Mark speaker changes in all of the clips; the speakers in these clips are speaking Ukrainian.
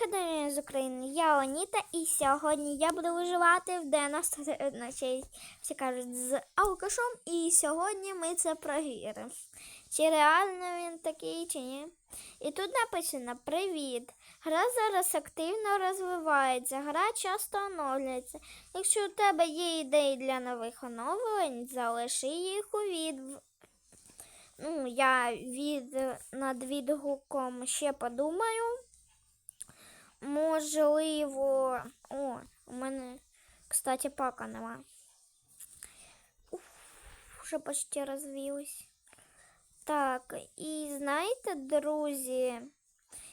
Speaker 1: виходимо з України. Я Оніта, і сьогодні я буду виживати в 90 ночей. Всі кажуть, з алкашом. І сьогодні ми це провіримо. Чи реально він такий, чи ні. І тут написано Привіт. Гра зараз активно розвивається, гра часто оновлюється. Якщо у тебе є ідеї для нових оновлень, залиши їх у відв. Ну, я від над відгуком ще подумаю. Можливо. О, у мене, кстати, пака нема. Уф, вже почти розвілась. Так, і знаєте, друзі,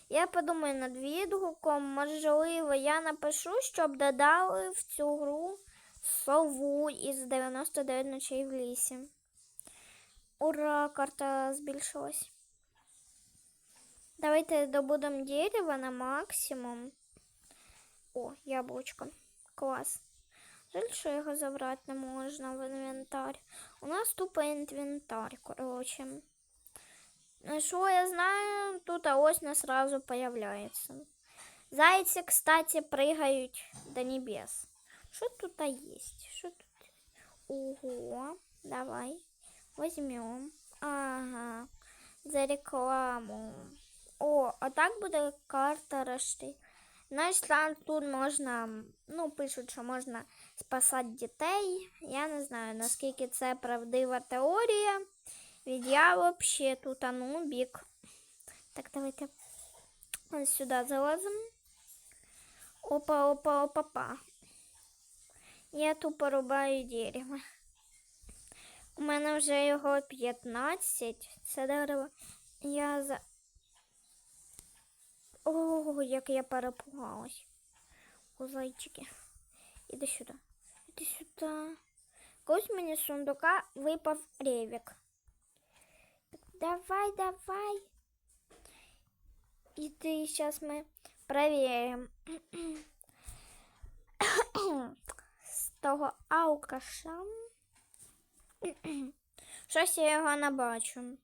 Speaker 1: я подумаю над відгуком, можливо, я напишу, щоб додали в цю гру сову із 99 ночей в лісі. Ура, карта збільшилась. Давайте добудемо дерево на максимум. О, яблучко. Клас. Жаль, що його забрати не можна в інвентар. У нас тупо інвентар, коротше. Ну, Що я знаю, тут ось не сразу появляється. Зайці, кстати, прыгают до небес. Что тут есть? Что тут? Ого, давай. Возьмем. Ага. За рекламу. О, а так буде карта рости. Знаєш, там тут можна, ну, пишуть, що можна спасати дітей. Я не знаю, наскільки це правдива теорія. Ведь я вообще тут ну бік. Так, давайте ось сюди залазимо. Опа, опа, опа, па. Я тупо рубаю дерево. У мене вже його 15. Це дерево. Я за. Ого, як я перепугалась. О, зайчики. Іди сюди. Іди сюди. Колись мені з сундука випав ревік. Давай, давай. Иди, сейчас мы проверим. З того алкаша. Щось я його не бачу.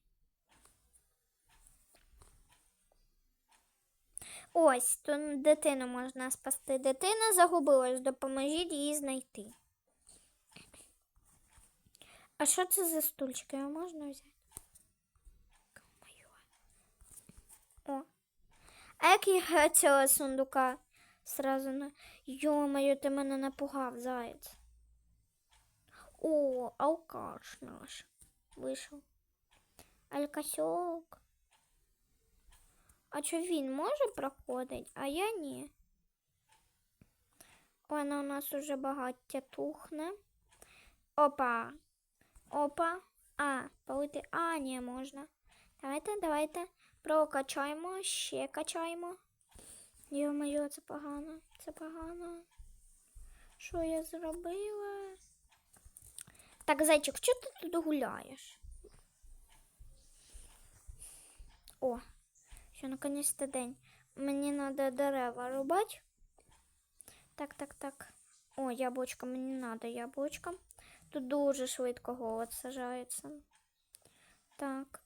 Speaker 1: Ось, тут дитину можна спасти. Дитина загубилась, допоможіть її знайти. А що це за стульчики? Його можна взяти? О. А як я цього сундука сразу на. Йо-моє, ти мене напугав, заєць. О, алкаш наш вийшов. Алькасьок. А що він може проходить, а я ні. Вона у нас уже багаття тухне. Опа. Опа. А, полити. А, ні, можна. Давайте, давайте. Прокачаємо, ще качаємо. Йо-моє, це погано, це погано. Що я зробила? Так, зайчик, що ти тут гуляєш? О, що наконець-то день. Мені треба дерева рубати. Так, так, так. О, яблучко, мені треба яблучко. Тут дуже швидко голод сажається. Так.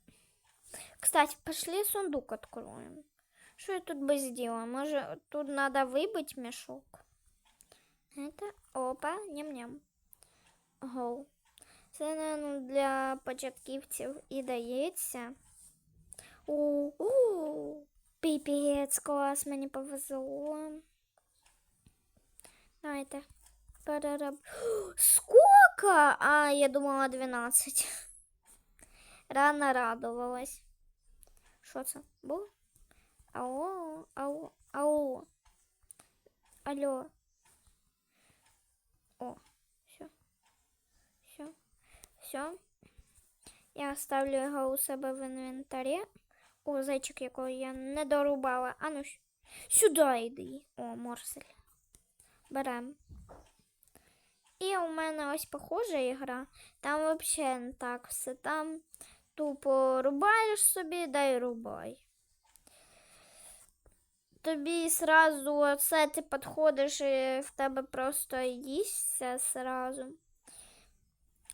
Speaker 1: Кстати, пошли сундук откроем. Что я тут бы сделала? Может, тут надо выбыть мешок? Это, опа, ням-ням. Гоу. Це, наверное, для початківців і дається. У, у, піпець, клас, мені повезло. Давайте. Перераб... Сколько? А, я думала 12. Рано радувалась. Що це? Було? Ау, ау, ау. Алло. О, все. Все. Все. Я ставлю його у себе в інвентарі. О, зайчик, якого я не дорубала. А ну с- сюди йди. О, морсель. Берем. І у мене ось похожа ігра. Там взагалі не так все. Там тупо рубаєш собі, дай рубай. Тобі сразу оце ти підходиш і в тебе просто їсться сразу.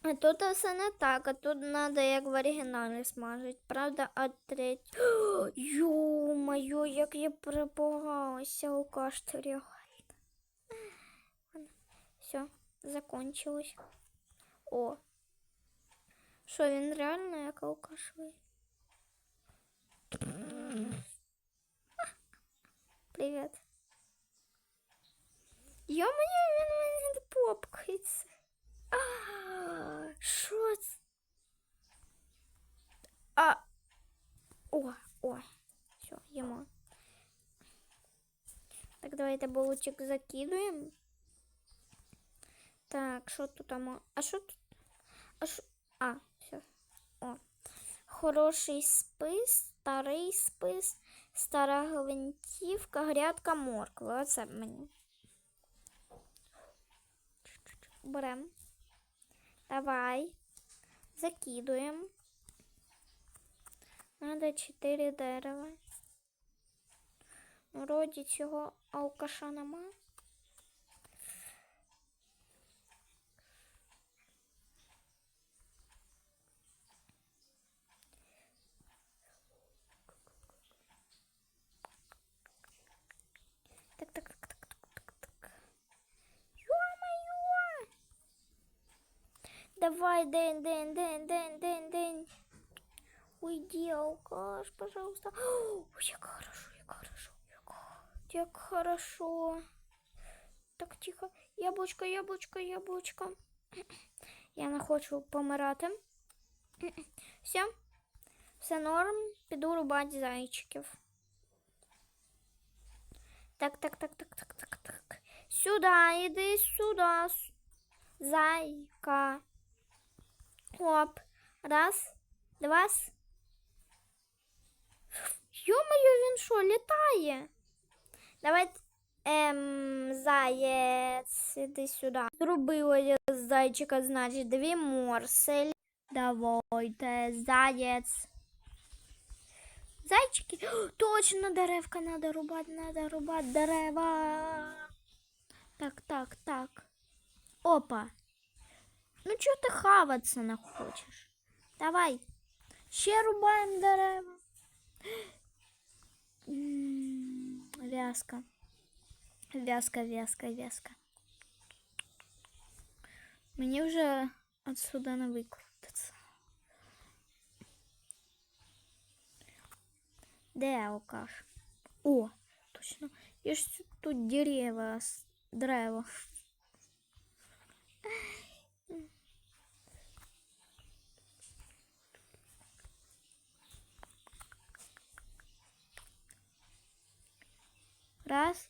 Speaker 1: А тут все не так, а тут треба як в оригіналі смажити. Правда, а треть. Ё-моё, як я перепугалася у каштурі. Все, закончилось. О. Що, він реально як алкашовий? Привіт. Ё-моё, він мені попкається. О, о. Все, їмо. Так, давайте болочек закидуємо. Так, що тут там? А що тут? А що? А, все. О. Хороший спис, старий спис, стара гвинтівка, грядка моркви. Оце мені. Берем. Давай. Закидуємо. Надо 4 дерева. Вроді цього алкаша нема. Так, так, так, так, так, так. Ё-моё! Давай, день, день, день, день, день. Уйди, алкаш, пожалуйста. Ой, як хорошо, як хорошо, як, як хорошо. Так, тихо. Яблучко, яблучко, яблучко. Я не хочу помирати. Все. Все норм. Піду рубати зайчиків. Так, так, так, так, так, так, так. Сюда, іди сюди. с- Зайка. Оп. Раз, два. Ё-моё, він що, літає? Давайте. Ем, заєць, іди сюди. Зробила я з зайчика, значить, дві морсель. Давайте, заєць. Зайчики. О, точно деревка надо рубати, надо рубати дерева. Так, так, так. Опа. Ну чого ти хаватися не хочеш? Давай. Ще рубаємо дерева. М, Вязка. Вязка, вязка, вязка. Мені вже отсюда не викрутиться. Де алкаш? О, точно. Я ж тут дерева, с- Раз.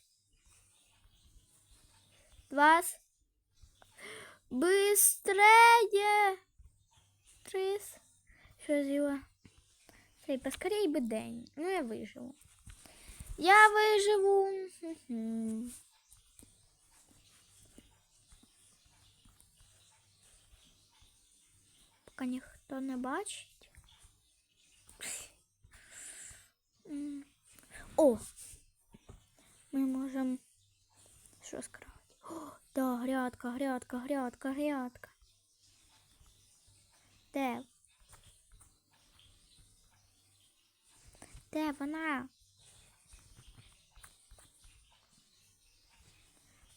Speaker 1: Два. Быстрее. Три. Що з'їла? Цей поскорей би день. Ну, я виживу. Я виживу. Мгм. Поки не бачить. О! Ми можемо що скрафтити? О, да, грядка, грядка, грядка, грядка. Де? Де вона?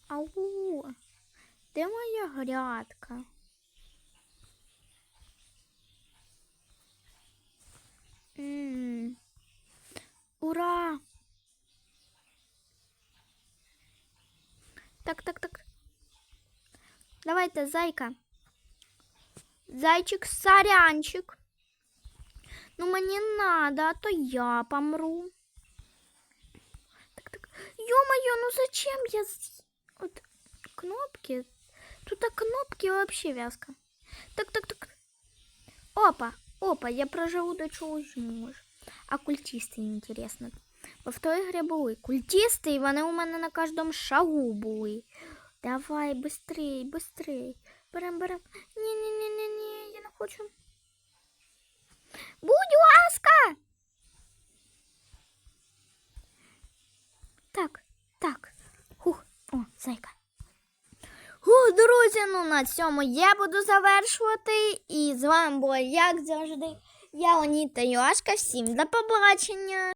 Speaker 1: Ау! Де моя грядка? М. Ура! Так, так, так. Давайте, зайка. Зайчик, сорянчик. Ну, мені надо, а то я помру. Так, так. Ё-моё, ну зачем я... Вот кнопки. Тут а кнопки вообще вязка. Так, так, так. Опа, опа, я проживу до чогось можу. А культисти, інтересно. Бо в той грі були культисти, і вони у мене на кожному шагу були. Давай, быстрей, быстрей. Берем, берем. Ні, ні, ні, ні, ні, я не хочу. Будь ласка. Так, так. Хух, о, зайка. Ху! Друзі, ну на цьому я буду завершувати. І з вами була, як завжди, я Оніта Йошка. Всім до побачення!